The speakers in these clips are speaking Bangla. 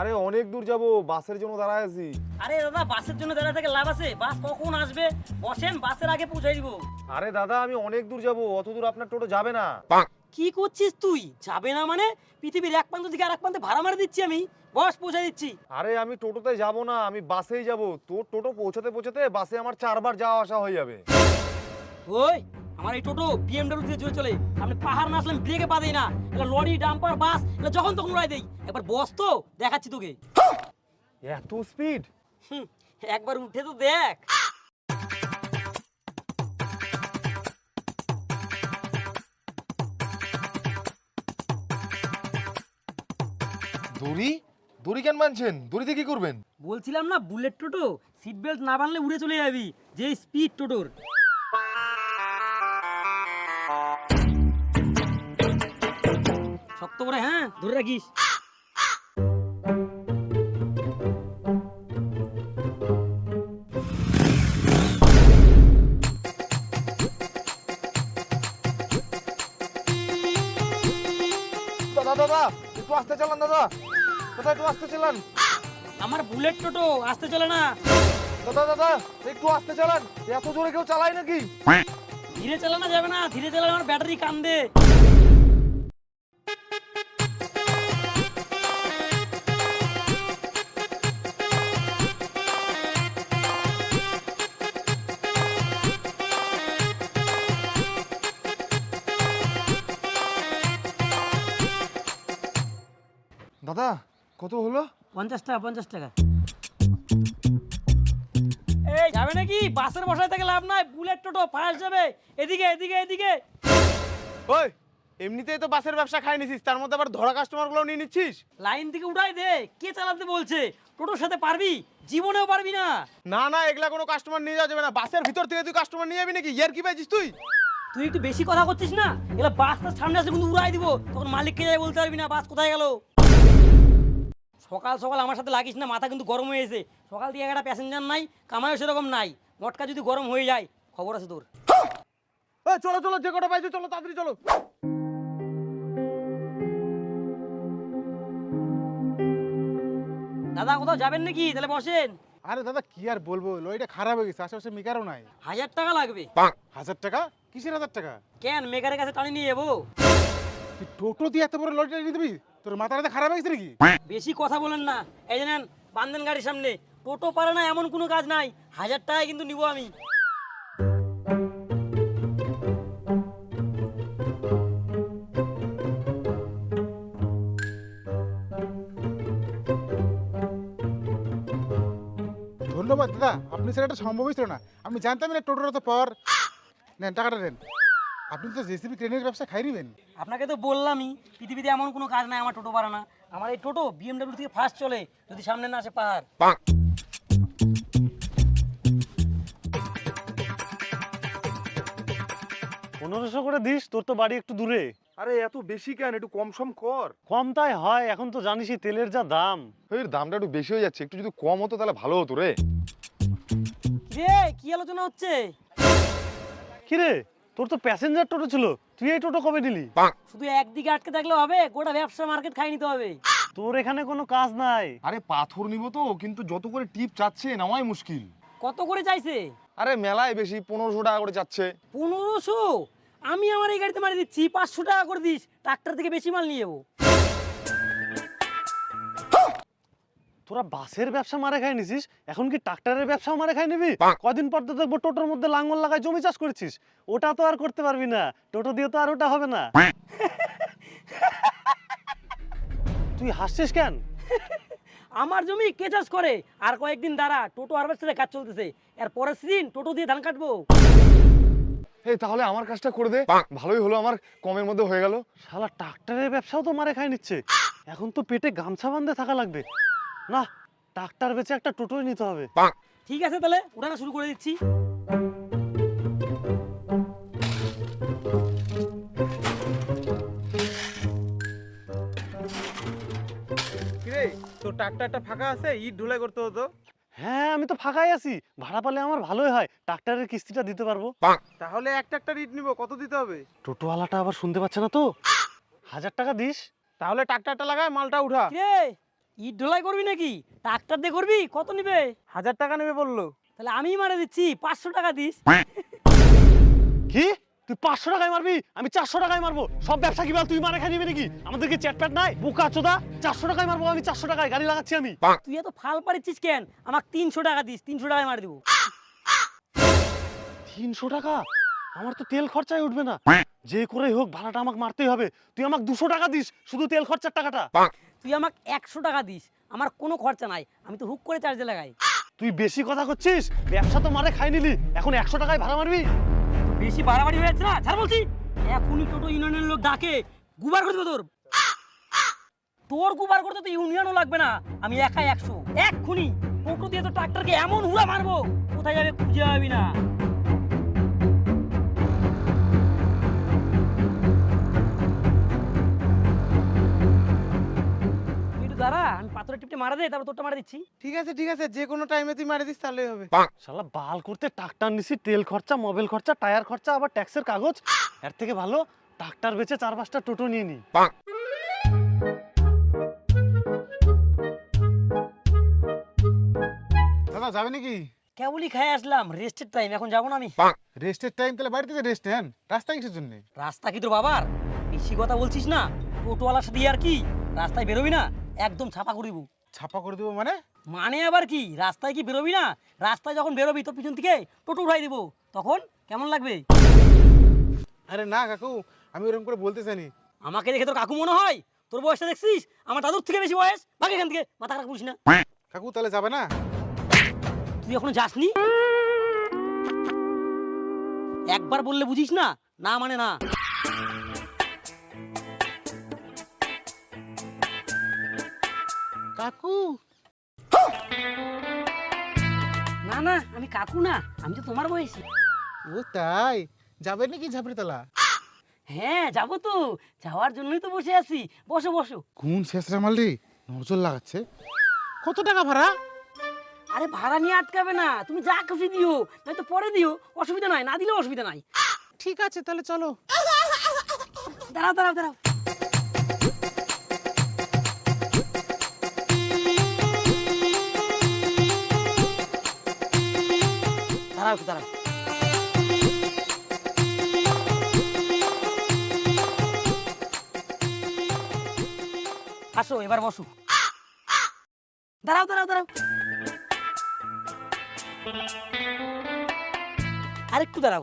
আরে অনেক দূর যাব বাসের জন্য দাঁড়ায় আছি। আরে দাদা বাসের জন্য দাঁড়া থেকে লাভ আছে। বাস কখন আসবে? বসেন বাসের আগে পৌঁছাই দিব। আরে দাদা আমি অনেক দূর যাব অত দূর আপনার টোটো যাবে না। কি করছিস তুই? যাবে না মানে? পৃথিবীর এক প্রান্ত থেকে আরেক প্রান্তে ভাড়া মারা দিচ্ছি আমি। বস পৌঁছাই দিচ্ছি। আরে আমি টোটোতে যাব না আমি বাসেই যাব। তোর টোটো পৌঁছাতে পৌঁছাতে বাসে আমার চারবার যাওয়া আসা হয়ে যাবে। ওই আমার এই টোটো বিএমডব্লিউ দিয়ে জোরে চলে। আপনি পাহাড় না আসলে ব্রেকে পা দেই না। এটা লরি ডাম্পার বাস এটা যখন তখন উড়াই দেই। একবার বস তো দেখাচ্ছি তোকে। এত স্পিড একবার উঠে তো দেখ। দড়ি? দড়ি কেন মানছেন? দড়িতে কি করবেন? বলছিলাম না বুলেট টোটো সিট বেল্ট না বানলে উড়ে চলে যাবি। যে স্পিড টোটোর। শক্ত করে হ্যাঁ? ধরে রাখিস। দাদা দাদা একটু আসতে চালান দাদা। দাদা একটু আসতে চালান। আমার বুলেট টোটো আসতে চলে না। দাদা দাদা একটু আসতে চালান। এত জোরে কেউ চালায় নাকি? ধীরে চালানো যাবে না ধীরে চালালে আমার ব্যাটারি কান্দে। দাদা কত হলো? পঞ্চাশ টাকা পঞ্চাশ টাকা। এই যাবে নাকি? বাসের বসায় থেকে লাভ নাই বুলেট টোটো ফার্স্ট যাবে। এদিকে এদিকে এদিকে। ওই এমনিতেই তো বাসের ব্যবসা খাই নিছিস তার মধ্যে আবার ধরা কাস্টমারগুলো নিয়ে নিচ্ছিস? লাইন থেকে উঠাই দে কে চালাতে বলছে? টোটোর সাথে পারবি? জীবনেও পারবি না। না না এগুলা কোনো কাস্টমার নিয়ে যাওয়া যাবে না। বাসের ভিতর থেকে তুই কাস্টমার নিয়ে যাবি নাকি? ইয়ার কি পাইছিস তুই? তুই একটু বেশি কথা করছিস না? এগুলো বাসটা সামনে আসলে কিন্তু উড়াই দিব। তখন মালিককে যাই বলতে পারবি না বাস কোথায় গেল? সকাল সকাল আমার সাথে লাগিস না মাথা কিন্তু গরম হয়েছে সকাল দিয়ে একটা প্যাসেঞ্জার নাই কামাইও সেরকম নাই। মটকা যদি গরম হয়ে যায় খবর আছে তোর। চলো চলো যে কটা পাইছো চলো তাড়াতাড়ি চলো। দাদা কোথাও যাবেন নাকি? তাহলে বসেন। আরে দাদা কি আর বলব? লরিটা খারাপ হয়ে গেছে আশেপাশে মেকারও নাই। হাজার টাকা লাগবে। হাজার টাকা? কিসের হাজার টাকা? কেন মেকারের কাছে টানি নিয়ে যাব তুই টোটো দিয়ে এত বড় লরিটা নিয়ে দিবি তোর মাথাটা খারাপ হয়ে গেছে নাকি? বেশি কথা বলেন না। এই জানেন বান্ধেন গাড়ির সামনে। টোটো পারে না এমন কোনো কাজ নাই। হাজার টাকায় কিন্তু নিব আমি। ধন্যবাদ দাদা। আপনি সেটা একটা সম্ভবই ছিল না। আমি জানতাম না টোটোর তো পাওয়ার। নেন টাকাটা নেন। আপনি তো জেসিবি ট্রেনের ব্যবসা খাই নিবেন। আপনাকে তো বললামই পৃথিবীতে এমন কোনো কাজ নাই আমার টোটো পারে না। আমার এই টোটো বিএমডব্লিউ থেকে ফার্স্ট চলে যদি সামনে না আসে পাহাড়। পনেরোশো করে দিস তোর তো বাড়ি একটু দূরে। আরে এত বেশি কেন? একটু কম সম কর। কম তাই হয় এখন তো জানিসই তেলের যা দাম। এর দামটা একটু বেশি হয়ে যাচ্ছে। একটু যদি কম হতো তাহলে ভালো হতো রে। রে কি আলোচনা হচ্ছে? কিরে? তোর তো প্যাসেঞ্জার টোটো ছিল তুই এই টোটো কবে দিলি শুধু একদিকে আটকে থাকলে হবে গোটা ব্যবসা মার্কেট খাই নিতে হবে। তোর এখানে কোনো কাজ নাই। আরে পাথর নিব তো কিন্তু যত করে টিপ চাচ্ছে নেওয়াই মুশকিল। কত করে চাইছে? আরে মেলায় বেশি পনেরোশো টাকা করে চাচ্ছে। পনেরোশো? আমি আমার এই গাড়িতে মারি দিচ্ছি পাঁচশো টাকা করে দিস ট্রাক্টর থেকে বেশি মাল নিয়ে যাব। তোরা বাসের ব্যবসা মারে খাই নিছিস? এখন কি ট্রাক্টরের ব্যবসা মারে খাই নিবি? কদিন পর তো দেখব টোটোর মধ্যে লাঙ্গল লাগায় জমি চাষ করেছিস। ওটা তো আর করতে পারবি না। টোটো দিয়ে তো আর ওটা হবে না। তুই হাসছিস কেন? আমার জমি কে চাষ করে? আর কয়েকদিন দাঁড়া টোটো হারভেস্টারের কাজ চলতেছে। এর পরের দিন টোটো দিয়ে ধান কাটবো। এই তাহলে আমার কাজটা করে দে। ভালোই হলো আমার কমের মধ্যে হয়ে গেল। শালা ট্রাক্টরের ব্যবসাও তো মারে খাই নিচ্ছে। এখন তো পেটে গামছা বাঁধে থাকা লাগবে। না ট্রাক্টর বেচে একটা টোটোই নিতে হবে। ঠিক আছে তাহলে ওঠানো শুরু করে দিচ্ছি। কিরে তোর ট্রাক্টরটা ফাঁকা আছে? ইট ঢুলাই করতে হতো। হ্যাঁ আমি তো ফাঁকাই আছি। ভাড়া পালে আমার ভালোই হয়। ট্রাক্টরের কিস্তিটা দিতে পারব। তাহলে একটা একটা ইট নিবো কত দিতে হবে? টোটোওয়ালাটা আবার শুনতে পাচ্ছে না তো? হাজার টাকা দিস। তাহলে ট্রাক্টরটা লাগায় মালটা উঠা। রে ইট ঢোলাই করবি নাকি? ট্রাক্টর দিয়ে করবি? কত নিবে? হাজার টাকা নেবে বলল। তাহলে আমি মারা দিচ্ছি পাঁচশো টাকা দিস। কি? তুই পাঁচশো টাকায় মারবি? আমি চারশো টাকায় মারবো। সব ব্যবসা কি বল? তুই মারা খাই নিবি নাকি? আমাদের কি চ্যাট প্যাট নাই? বোকা চোদা? চারশো টাকায় মারবো আমি চারশো টাকায়। গাড়ি লাগাচ্ছি আমি। তুই এত ফাল পারিছিস কেন? আমাকে তিনশো টাকা দিস তিনশো টাকায় মার দিব। তিনশো টাকা? আমার তো তেল খরচায় উঠবে না। যে করে হোক ভাড়াটা আমাকে মারতেই হবে। তুই আমাকে দুশো টাকা দিস শুধু তেল খরচার টাকাটা। তুই আমাকে একশো টাকা দিস আমার কোনো খরচা নাই আমি তো হুক করে চার্জে লাগাই। তুই বেশি কথা করছিস? ব্যবসা তো মারে খাই নিলি এখন একশো টাকায় ভাড়া মারবি? বেশি বাড়াবাড়ি হয়ে যাচ্ছে না? ছাড় বলছি। এখনই টোটো ইউনিয়নের লোক ডাকে গুবার করে দেবো তোর। তোর গুবার করতে তো ইউনিয়নও লাগবে না আমি একাই একশো। এক্ষুনি টোটো দিয়ে তো ট্রাক্টরকে এমন হুড়া মারবো কোথায় যাবে খুঁজে যাবি না। দাঁড়া আমি পাথরের টিপটে মারা দেয় তারপর তোরটা মারা দিচ্ছি। ঠিক আছে ঠিক আছে যে কোনো টাইমে তুই মারি দিস তাহলেই হবে। শালা বাল করতে ট্রাক্টর নিছি তেল খরচা মোবাইল খরচা টায়ার খরচা আবার ট্যাক্সের কাগজ। এর থেকে ভালো ট্রাক্টর বেচে চার পাঁচটা টোটো নিয়ে নি। দাদা যাবে নাকি? কেবলই খাই আসলাম রেস্টের টাইম এখন যাব না আমি। রেস্টের টাইম তাহলে বাড়িতে রেস্ট নেন রাস্তায় কিসের জন্য? রাস্তা কি তোর বাবার? বেশি কথা বলছিস না টোটোওয়ালার সাথে আর কি? রাস্তায় বেরোবি না? একদম ছাপা করিব ছাপা করে দেবো মানে? মানে আবার কি? রাস্তায় কি বেরোবি না? রাস্তায় যখন বেরোবি তো পিছন থেকে টোটো উঠাই দিব। তখন কেমন লাগবে? আরে না কাকু আমি ওরকম করে বলতে চাইনি। আমাকে দেখে তোর কাকু মনে হয়? তোর বয়সটা দেখছিস? আমার দাদুর থেকে বেশি বয়স। ভাগ এখান থেকে মাথা খারাপ করিস না। কাকু তাহলে যাবে না? তুই এখনও যাসনি? একবার বললে বুঝিস না? না মানে না। কাকু। না না আমি কাকু না আমি তো তোমার বয়সী। ও তাই? যাবে নাকি ঝাপড়িতলা? হ্যাঁ যাব তো যাওয়ার জন্যই তো বসে আছি। বসো বসো। কোন শেষরা মালরি নজর লাগাচ্ছে। কত টাকা ভাড়া? আরে ভাড়া নিয়ে আটকাবে না তুমি যা খুশি দিও নয়তো পরে দিও অসুবিধা নাই না দিলেও অসুবিধা নাই। ঠিক আছে তাহলে চলো। দাঁড়াও দাঁড়াও দাঁড়াও। দাঁড়াও দাঁড়াও। আসো এবার বসো। দাঁড়াও দাঁড়াও দাঁড়াও। আরেকটু দাঁড়াও।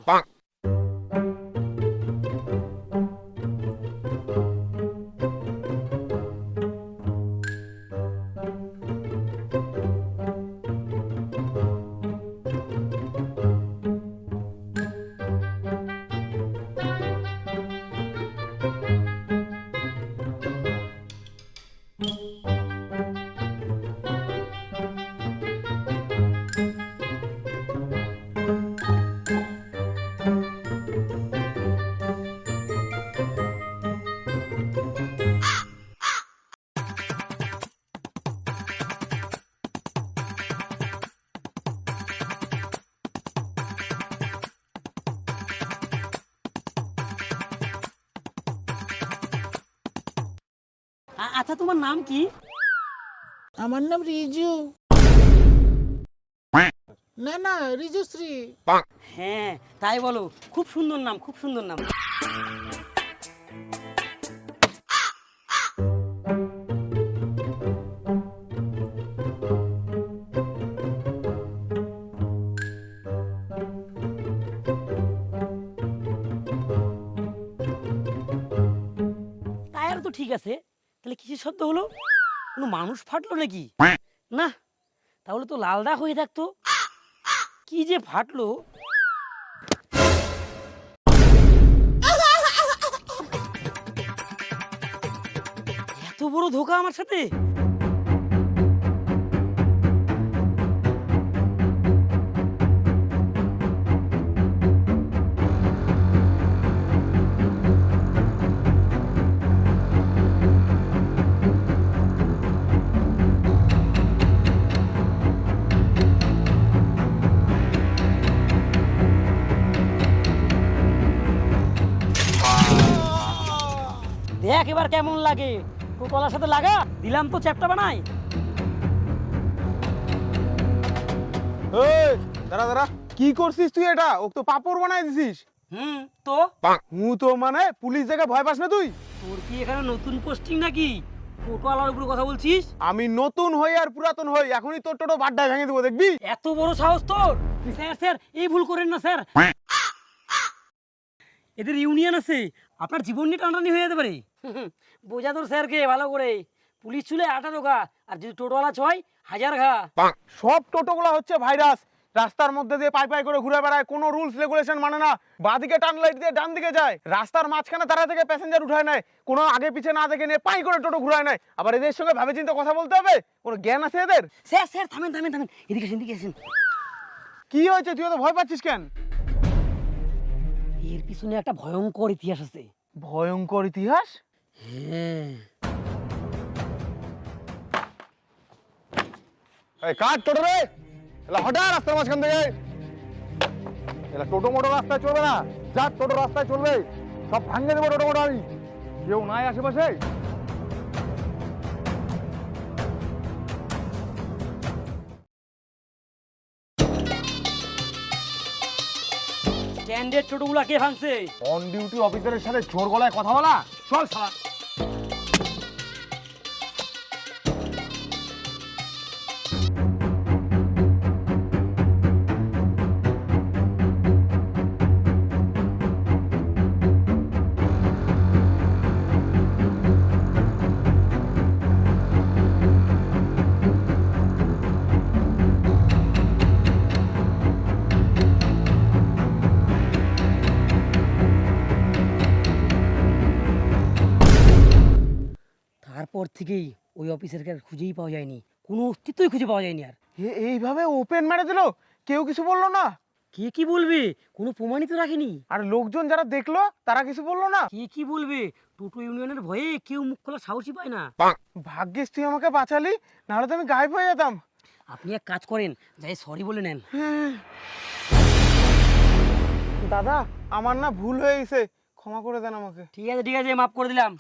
আচ্ছা তোমার নাম কি? আমার নাম রিজু। না না রিজুশ্রী হ্যাঁ তাই বলো। খুব সুন্দর নাম খুব সুন্দর নাম। তো ঠিক আছে। তাহলে কিসের শব্দ হলো? কোনো মানুষ ফাটলো নাকি? না তাহলে তো লাল দাগ হয়ে থাকতো। কি যে ফাটলো? এত বড় ধোকা আমার সাথে? এবার কেমন লাগে? কোকলার সাথে লাগা? দিলাম তো চ্যাপটা বানাই। এই দাঁড়া দাঁড়া। কি করছিস তুই এটা? ও তো পাপড় বানাই দিছিস। হুম তো? মু তো মানে পুলিশ দেখে ভয় পাস না তুই? তোর কি এখানে নতুন পোস্টিং নাকি? টোটোয়ালার উপরে কথা বলছিস? আমি নতুন হই আর পুরাতন হই এখনই তোর টোটো বাড্ডায় ভেঙে দেবো দেখবি? এত বড় সাহস তোর? স্যার স্যার এই ভুল করেন না স্যার। এদের ইউনিয়ন আছে। আপনার জীবন নিয়ে টানাটানি হয়ে যেতে পারে। বোঝা তোর স্যারকে ভালো করে। পুলিশ চুলে আঠারো ঘা আর যদি টোটোওয়ালা ছয় হাজার ঘা। সব টোটোগুলো হচ্ছে ভাইরাস। রাস্তার মধ্যে দিয়ে পাই পাই করে ঘুরে বেড়ায় কোনো রুলস রেগুলেশন মানে না। বাদিকে টান লাইট দিয়ে ডান দিকে যায়। রাস্তার মাঝখানে তারা থেকে প্যাসেঞ্জার উঠায় নেয়। কোনো আগে পিছে না দেখে নিয়ে পাই করে টোটো ঘুরায় নেয়। আবার এদের সঙ্গে ভাবে চিন্তা কথা বলতে হবে? কোনো জ্ঞান আছে এদের? স্যার স্যার থামেন থামেন থামেন। এদিকে আসেন এদিকে আসেন। কি হয়েছে? তুই তো ভয় পাচ্ছিস কেন? এর পিছনে একটা ভয়ঙ্কর ইতিহাস আছে। ভয়ঙ্কর ইতিহাস? এই কাট টোটো রে। এলা হটা রাস্তার মাঝখান থেকে। এলা টোটো মোটো রাস্তায় চলবে না। যা টোটো রাস্তায় চলবে। সব দেবো টোটো মোটো আমি। কেউ নাই আশেপাশে। টোটোগুলো কে ভাঙছে? অন ডিউটি অফিসারের সাথে জোর গলায় কথা বলা? চল সারা থেকেই ওই অফিসারকে আর খুঁজেই পাওয়া যায়নি। কোনো অস্তিত্বই খুঁজে পাওয়া যায়নি আর। এইভাবে ওপেন মেরে দিল কেউ কিছু বলল না? কে কি বলবে? কোনো প্রমাণিত রাখেনি। আর লোকজন যারা দেখল তারা কিছু বলল না? কে কি বলবে? টোটো ইউনিয়নের ভয়ে কেউ মুখ খোলা সাহসই পায় না। ভাগ্যিস তুই আমাকে বাঁচালি নাহলে তো আমি গায়েব হয়ে যেতাম। আপনি এক কাজ করেন যাই সরি বলে নেন। দাদা আমার না ভুল হয়ে গেছে। ক্ষমা করে দেন আমাকে। ঠিক আছে ঠিক আছে মাফ করে দিলাম।